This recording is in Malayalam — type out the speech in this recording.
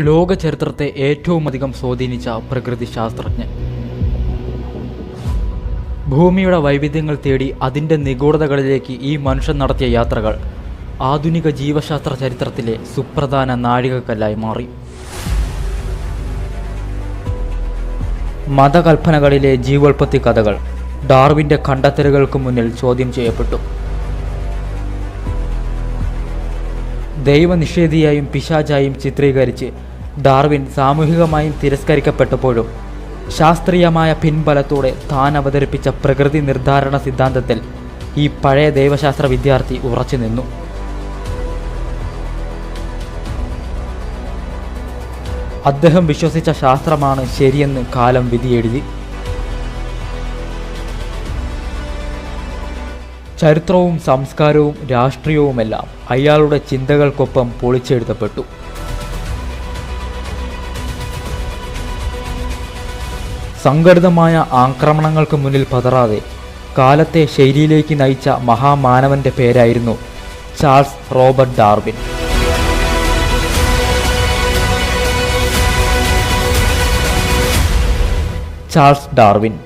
ലോക ചരിത്രത്തെ ഏറ്റവും അധികം സ്വാധീനിച്ച പ്രകൃതി ശാസ്ത്രജ്ഞൻ ഭൂമിയുടെ വൈവിധ്യങ്ങൾ തേടി അതിന്റെ നിഗൂഢതകളിലേക്ക് ഈ മനുഷ്യൻ നടത്തിയ യാത്രകൾ ആധുനിക ജീവശാസ്ത്ര ചരിത്രത്തിലെ സുപ്രധാന നാഴികക്കല്ലായി മാറി. മതകൽപ്പനകളിലെ ജീവോൽപത്തി കഥകൾ ഡാർവിന്റെ കണ്ടെത്തലുകൾക്ക് മുന്നിൽ ചോദ്യം ചെയ്യപ്പെട്ടു. ദൈവനിഷേധിയായും പിശാചായും ചിത്രീകരിച്ച് ഡാർവിൻ സാമൂഹികമായും തിരസ്കരിക്കപ്പെട്ടപ്പോഴും ശാസ്ത്രീയമായ പിൻബലത്തോടെ താൻ അവതരിപ്പിച്ച പ്രകൃതി നിർദ്ധാരണ സിദ്ധാന്തത്തിൽ ഈ പഴയ ദൈവശാസ്ത്ര വിദ്യാർത്ഥി ഉറച്ചു നിന്നു. അദ്ദേഹം വിശ്വസിച്ച ശാസ്ത്രമാണ് ശരിയെന്ന് കാലം വിധിയെഴുതി. ചരിത്രവും സംസ്കാരവും രാഷ്ട്രീയവുമെല്ലാം അയാളുടെ ചിന്തകൾക്കൊപ്പം പൊളിച്ചെഴുതപ്പെട്ടു. സംഘടിതമായ ആക്രമണങ്ങൾക്ക് മുന്നിൽ പതറാതെ കാലത്തെ ശൈലിയിലേക്ക് നയിച്ച മഹാമാനവന്റെ പേരായിരുന്നു Charles Robert Darwin. Charles Darwin